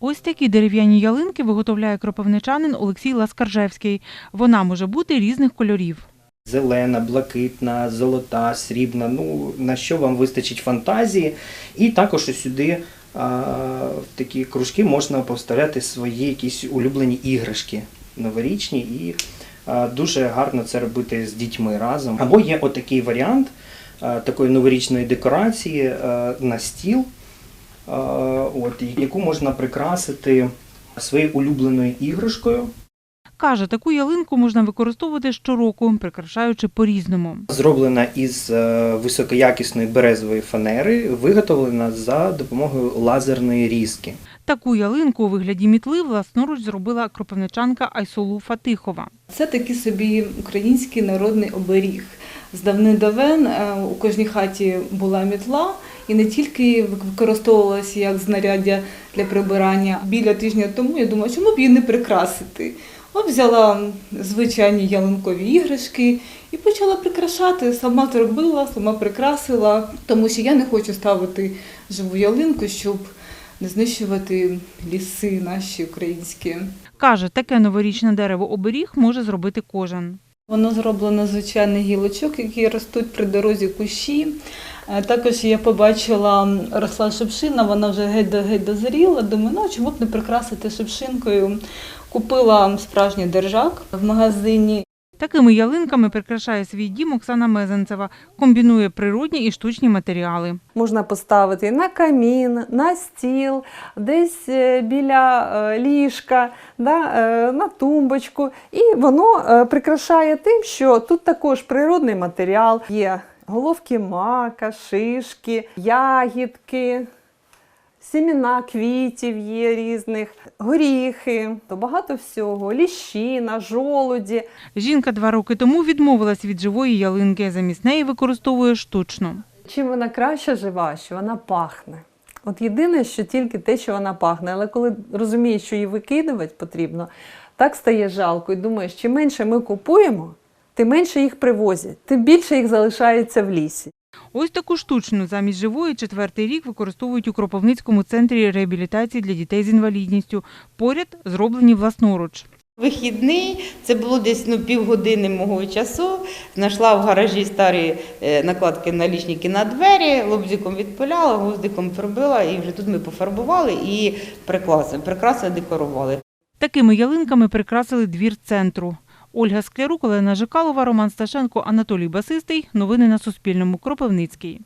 Ось такі дерев'яні ялинки виготовляє кропивничанин Олексій Ласкаржевський. Вона може бути різних кольорів. Зелена, блакитна, золота, срібна. Ну на що вам вистачить фантазії. І також ось сюди а, в такі кружки можна поставляти свої якісь улюблені іграшки новорічні, і а, дуже гарно це робити з дітьми разом. Або є отакий варіант а, такої новорічної декорації а, на стіл, от, яку можна прикрасити своєю улюбленою іграшкою. Каже, таку ялинку можна використовувати щороку, прикрашаючи по-різному. Зроблена із е, високоякісної березової фанери, виготовлена за допомогою лазерної різки. Таку ялинку у вигляді мітли власноруч зробила кропивничанка Айсолу Фатихова. Це такий собі український народний оберіг. З давнин-давен е, у кожній хаті була мітла, і не тільки використовувалася як знаряддя для прибирання. Біля тижня тому я думала, чому б її не прикрасити. От взяла звичайні ялинкові іграшки і почала прикрашати. Сама зробила, сама прикрасила, тому що я не хочу ставити живу ялинку, щоб не знищувати ліси наші українські. Каже, таке новорічне дерево оберіг може зробити кожен. Воно зроблено з звичайних гілочок, які ростуть при дорозі кущі. Е, Також я побачила росла шипшина, вона вже геть до геть дозріла. Думаю, ну чому б не прикрасити шипшинкою. Купила справжній держак в магазині. Такими ялинками прикрашає свій дім Оксана Мезенцева, комбінує природні і штучні матеріали. Можна поставити на камін, на стіл, десь е, біля е, ліжка, на тумбочку. І воно прикрашає тим, що тут також природний матеріал, є головки мака, шишки, ягідки. Сіміна квітів є різних, горіхи, то багато всього, ліщина, жолуді. Жінка два роки тому відмовилась від живої ялинки, замість неї використовує штучну. Чим вона краще жива, що вона пахне. От єдине, що тільки те, що вона пахне, але коли розумієш, що її викидувати потрібно, так стає жалко. І думаєш, чим менше ми купуємо, тим менше їх привозять, тим більше їх залишається в лісі. Ось таку штучну замість живої четвертий рік використовують у Кропивницькому центрі реабілітації для дітей з інвалідністю. Поряд зроблені власноруч. Вихідний, це було десь ну, півгодини мого часу. Знайшла в гаражі старі е, накладки налічники на двері, лобзиком відпиляла, гвоздиком пробила, і вже тут ми пофарбували і прикрасили, прикрасили, декорували. Такими ялинками прикрасили двір центру. Ольга Склярук, Олена Жикалова, Роман Сташенко, Анатолій Басистий. Новини на Суспільному. Кропивницький.